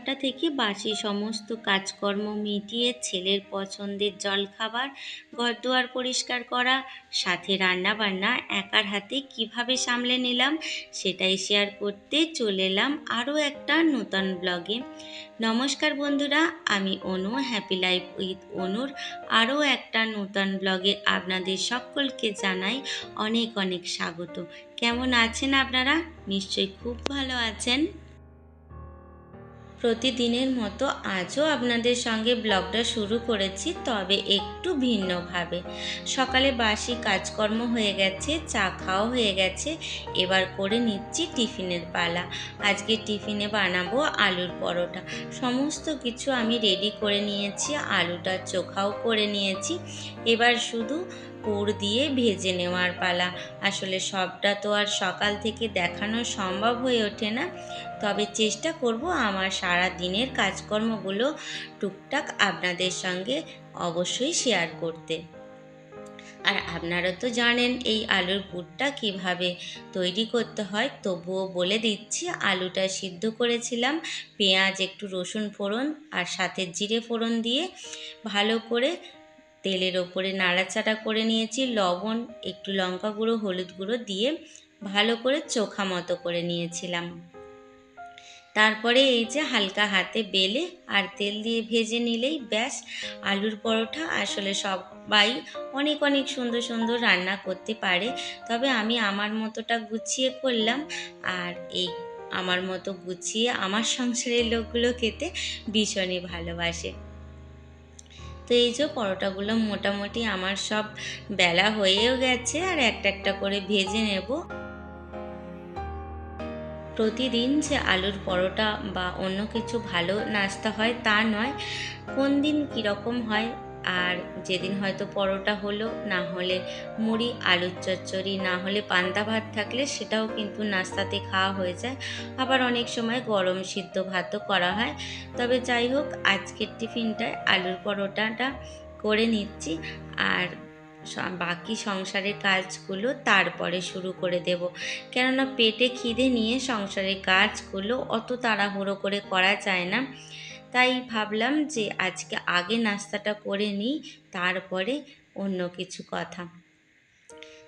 ছটা থেকে বাসি সমস্ত কাজকর্ম মিটিয়ে ছেলের পছন্দের জলখাবার, ঘরদুয়ার পরিষ্কার করা, সাথে রান্না বান্না একার হাতে কীভাবে সামলে নিলাম সেটাই শেয়ার করতে চলে এলাম আরও একটা নতুন ব্লগে নমস্কার বন্ধুরা, আমি অনু হ্যাপি লাইফ উইথ অনুর আরও একটা নতুন ব্লগে আপনাদের সকলকে জানাই অনেক অনেক স্বাগত। কেমন আছেন আপনারা? নিশ্চয়ই খুব ভালো আছেন। প্রতিদিনের মতো আজও আপনাদের সঙ্গে ব্লগটা শুরু করেছি, তবে একটু ভিন্নভাবে। সকালে বাসি কাজকর্ম হয়ে গেছে, চা খাওয়া হয়ে গেছে, এবার করে নিচ্ছি টিফিনের পালা। আজকে টিফিনে বানাবো আলুর পরোটা। সমস্ত কিছু আমি রেডি করে নিয়েছি আলুটা চোখাও করে নিয়েছি। এবার শুধু পুর দিয়ে ভেজে নেওয়ার পালা। আসলে সবটা তো আর সকাল থেকে দেখানো সম্ভব হয়ে ওঠে না। তবে চেষ্টা করব আমার সারা দিনের কাজকর্মগুলো টুকটাক আপনাদের সঙ্গে অবশ্যই শেয়ার করতে। আর আপনারা তো জানেন এই আলুর পুরটা কীভাবে তৈরি করতে হয়, তবুও বলে দিচ্ছি, আলুটা সিদ্ধ করেছিলাম, পেঁয়াজ, একটু রসুন ফোড়ন আর সাথে জিরে ফোড়ন দিয়ে ভালো করে তেলের ওপরে নাড়াচাড়া করে নিয়েছি, লবণ, একটু লঙ্কা গুঁড়ো, হলুদ গুঁড়ো দিয়ে ভালো করে চোখা মতো করে নিয়েছিলাম। তারপরে এই যে হালকা হাতে বেলে আর তেল দিয়ে ভেজে নিলেই ব্যাস, আলুর পরোটা আসলে সবাই অনেক অনেক সুন্দর সুন্দর রান্না করতে পারে। তবে আমি আমার মতোটা গুছিয়ে করলাম আর এই আমার মতো গুছিয়ে আমার সংসারের লোকগুলো খেতে ভীষণই ভালোবাসে। তো এই যে পরোটাগুলো মোটামুটি আমার সব বেলা হয়েও গেছে আর একটা একটা করে ভেজে নেব। প্রতিদিন যে আলুর পরোটা বা অন্য কিছু ভালো নাস্তা হয় তা নয়। কোন দিন কীরকম হয় আর যেদিন হয়তো পরোটা হলো, না হলে মুড়ি, আলুর চচ্চড়ি, না হলে পান্তা ভাত থাকলে সেটাও কিন্তু নাস্তাতে খাওয়া হয়ে যায়। আবার অনেক সময় গরম সিদ্ধ ভাতও করা হয়। তবে যাই হোক, আজকের টিফিনটায় আলুর পরোটাটা করে নিচ্ছি আর বাকি সংসারের কাজগুলো তারপরে শুরু করে দেব। কেননা পেটে খিদে নিয়ে সংসারের কাজগুলো অত তাড়াহুড়ো করে করা যায় না। তাই ভাবলাম যে আজকে আগে নাস্তাটা করে নিই, তারপরে অন্য কিছু কথা।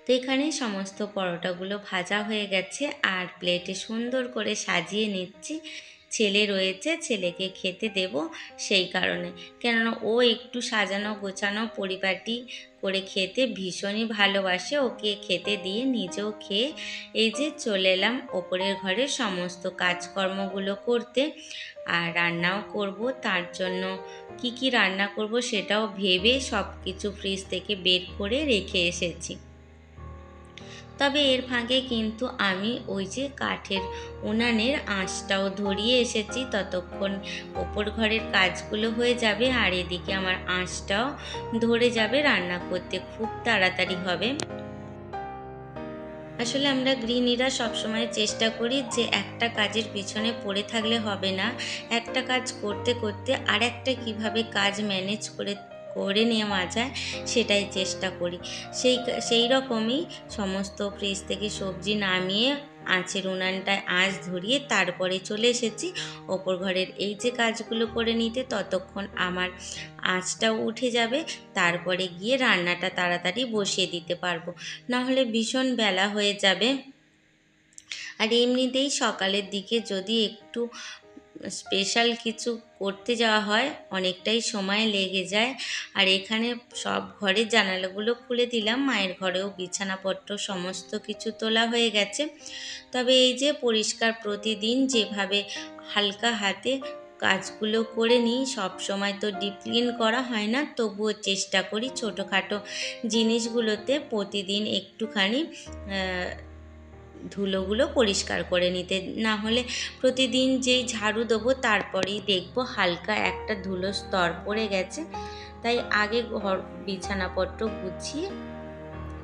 তো এখানে সমস্ত পরোটাগুলো ভাজা হয়ে গেছে আর প্লেটে সুন্দর করে সাজিয়ে নিচ্ছি। ছেলে রয়েছে, ছেলেকে খেতে দেব সেই কারণে। কেননা ও একটু সাজানো গোছানো পরিপাটি করে খেতে ভীষণই ভালোবাসে। ওকে খেতে দিয়ে নিজেও খেয়ে এই যে চলে এলাম ওপরের ঘরে সমস্ত কাজকর্মগুলো করতে আর রান্নাও করব। তার জন্য কি কি রান্না করব সেটাও ভেবে সব কিছু ফ্রিজ থেকে বের করে রেখে এসেছি। তবে এর ফাঁকে কিন্তু আমি ওই যে কাঠের উনানের আঁচটাও ধরিয়ে এসেছি ততক্ষণ ওপর ঘরের কাজগুলো হয়ে যাবে আর এদিকে আমার আঁচটাও ধরে যাবে রান্না করতে। খুব তাড়াতাড়ি হবে। আসলে আমরা গৃহিণীরা সবসময় চেষ্টা করি যে একটা কাজের পিছনে পড়ে থাকলে হবে না। একটা কাজ করতে করতে আর একটা কীভাবে কাজ ম্যানেজ করে করে নেওয়া যায়, সেটাই চেষ্টা করি। সেই সেই রকমই সমস্ত ফ্রিজ থেকে সবজি নামিয়ে আঁচের উনানটায় আঁচ ধরিয়ে তারপরে চলে এসেছি। ওপর ঘরের এই যে কাজগুলো করে নিতে ততক্ষণ আমার আঁচটাও উঠে যাবে, তারপরে গিয়ে রান্নাটা তাড়াতাড়ি বসিয়ে দিতে পারব। নাহলে ভীষণ বেলা হয়ে যাবে। আর এমনিতেই সকালের দিকে যদি একটু স্পেশাল কিছু করতে যাওয়া হয়, অনেকটাই সময় লেগে যায়। আর এখানে সব ঘরের জানালাগুলো খুলে দিলাম, মায়ের ঘরেও বিছানাপত্র সমস্ত কিছু তোলা হয়ে গেছে। তবে এই যে পরিষ্কার প্রতিদিন যেভাবে হালকা হাতে কাজগুলো করে নিই, সব সময় তো ডিপ ক্লিন করা হয় না, তবুও চেষ্টা করি ছোটোখাটো জিনিসগুলোতে প্রতিদিন একটুখানি ধুলোগুলো পরিষ্কার করে নিতে। না হলে প্রতিদিন যেই ঝাড়ু দেবো তারপরেই দেখব হালকা একটা ধুলো স্তর পড়ে গেছে। তাই আগে ঘর বিছানাপত্র গুছিয়ে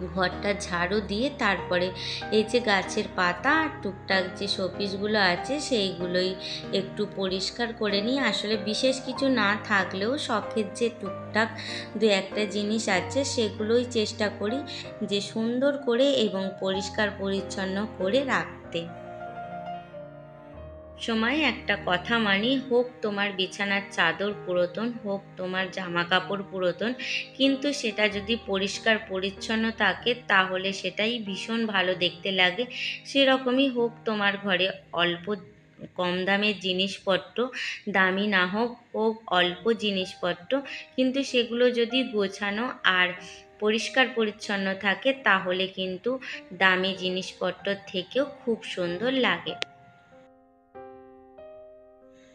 ঘরটা ঝাড়ু দিয়ে তারপরে এই যে গাছের পাতা আর টুকটাক যে শোপিসগুলো আছে সেইগুলোই একটু পরিষ্কার করে নিই। আসলে বিশেষ কিছু না থাকলেও শখের যে টুকটাক দু একটা জিনিস আছে সেগুলোই চেষ্টা করি যে সুন্দর করে এবং পরিষ্কার পরিচ্ছন্ন করে রাখতে। সময় একটা কথা মানি, হোক তোমার বিছানার চাদর পুরাতন, হোক তোমার জামা কাপড় পুরাতন, কিন্তু সেটা যদি পরিষ্কার পরিচ্ছন্ন থাকে, তাহলে সেটাই ভীষণ ভালো দেখতে লাগে। সেরকমই হোক তোমার ঘরে অল্প কম দামের জিনিসপত্র, দামি না হোক হোক অল্প জিনিসপত্র, কিন্তু সেগুলো যদি গোছানো আর পরিষ্কার পরিচ্ছন্ন থাকে, তাহলে কিন্তু দামি জিনিসপত্র থেকেও খুব সুন্দর লাগে।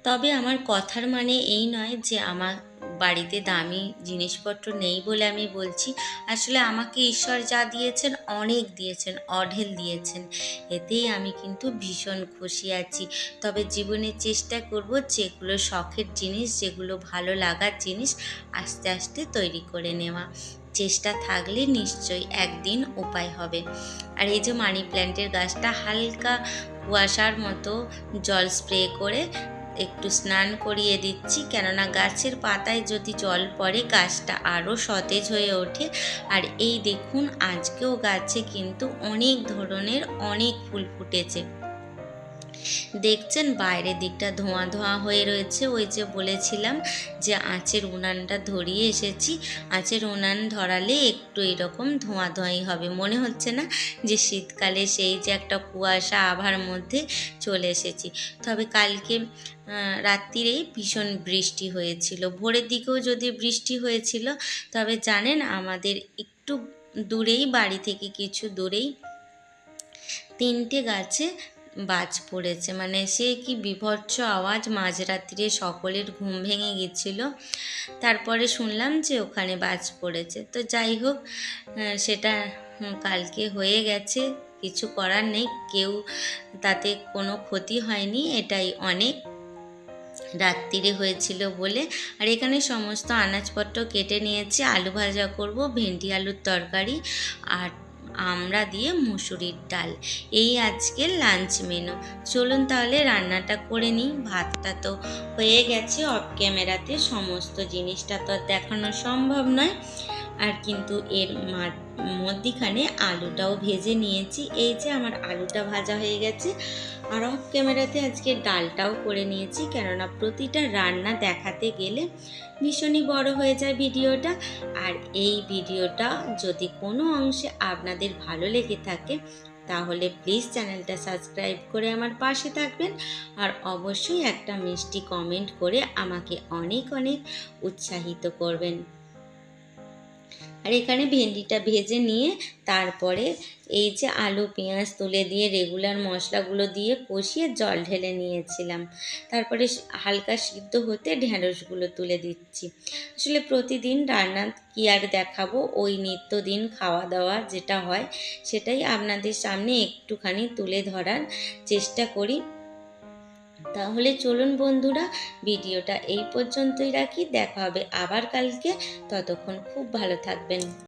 তবে আমার কথার মানে এই নয় যে আমার বাড়িতে দামি জিনিসপত্র নেই বলে আমি বলছি। আসলে আমাকে ঈশ্বর যা দিয়েছেন, অনেক দিয়েছেন, অঢেল দিয়েছেন। এতেই আমি কিন্তু ভীষণ খুশি আছি। তবে জীবনে চেষ্টা করব যেগুলো শখের জিনিস, যেগুলো ভালো লাগার জিনিস আস্তে আস্তে তৈরি করে নেওয়া। চেষ্টা থাকলে নিশ্চয়ই একদিন উপায় হবে। আর এই যে মানি প্ল্যান্টের গাছটা হালকা কুয়াশার মতো জল স্প্রে করে একটু স্নান করিয়ে দিচ্ছি। কেননা গাছের পাতায় যদি জল পড়ে, গাছটা আরও সতেজ হয়ে ওঠে। আর এই দেখুন, আজকেও গাছে কিন্তু অনেক ধরনের অনেক ফুল ফুটেছে। দেখছেন বাইরের দিকটা ধোঁয়া ধোঁয়া হয়ে রয়েছে। ওই যে বলেছিলাম যে আঁচের উনানটা ধরিয়ে এসেছি। আঁচের উনান ধরালে একটু এরকম ধোঁয়া ধোঁয়াই হবে। মনে হচ্ছে না যে শীতকালে সেই যে একটা কুয়াশা আভার মধ্যে চলে এসেছি। তবে কালকে রাত্রিরেই ভীষণ বৃষ্টি হয়েছিল। ভোরের দিকেও যদি বৃষ্টি হয়েছিল, তবে জানেন আমাদের একটু দূরেই, বাড়ি থেকে কিছু দূরেই তিনটে গাছে বাজ পড়েছে। মানে সে কি বিভৎস আওয়াজ মাঝরাত্রিরে সকলের ঘুম ভেঙে গেছিল। তারপরে শুনলাম যে ওখানে বাজ পড়েছে। তো যাই হোক সেটা কালকে হয়ে গেছে। কিছু করার নেই। কেউ তাতে কোনো ক্ষতি হয়নি। এটাই অনেক। রাত্রিরে হয়েছিল বলে। আর এখানে সমস্ত আনাজপত্র কেটে নিয়েছি। আলু ভাজা করব, ভেন্ডি আলুর তরকারি। আর আমরা দিয়ে মুসুরির ডাল। এই আজকের লাঞ্চ মেনু চলুন তাহলে রান্নাটা করে নিই। ভাতটা তো হয়ে গেছে অফ ক্যামেরাতে সমস্ত জিনিসটা তো দেখানো সম্ভব নয়। আর কিন্তু এর মধ্যিখানে আলুটাও ভেজে নিয়েছি। এই যে আমার আলুটা ভাজা হয়ে গেছে। আর অফ ক্যামেরাতে আজকে ডালটাও করে নিয়েছি, কেননা প্রতিটা রান্না দেখাতে গেলে ভীষণই বড় হয়ে যায় ভিডিওটা। আর এই ভিডিওটা যদি কোনো অংশে আপনাদের ভালো লেগে থাকে, তাহলে প্লিজ চ্যানেলটা সাবস্ক্রাইব করে আমার পাশে থাকবেন। আর অবশ্যই একটা মিষ্টি কমেন্ট করে আমাকে অনেক অনেক উৎসাহিত করবেন। আর এখানে ভেন্ডিটা ভেজে নিয়ে তারপরে এই যে আলু, পেঁয়াজ তুলে দিয়ে রেগুলার মশলাগুলো দিয়ে কষিয়ে জল ঢেলে নিয়েছিলাম। তারপরে হালকা সিদ্ধ হতে ঢ্যাঁড়সগুলো তুলে দিচ্ছি। আসলে প্রতিদিন রান্না কি আর দেখাবো? ওই নিত্যদিন খাওয়া দাওয়া যেটা হয়, সেটাই আপনাদের সামনে একটুখানি তুলে ধরার চেষ্টা করি। তাহলে চলুন বন্ধুরা, ভিডিওটা এই পর্যন্তই রাখি। দেখা হবে আবার কালকে। ততক্ষণ খুব ভালো থাকবেন।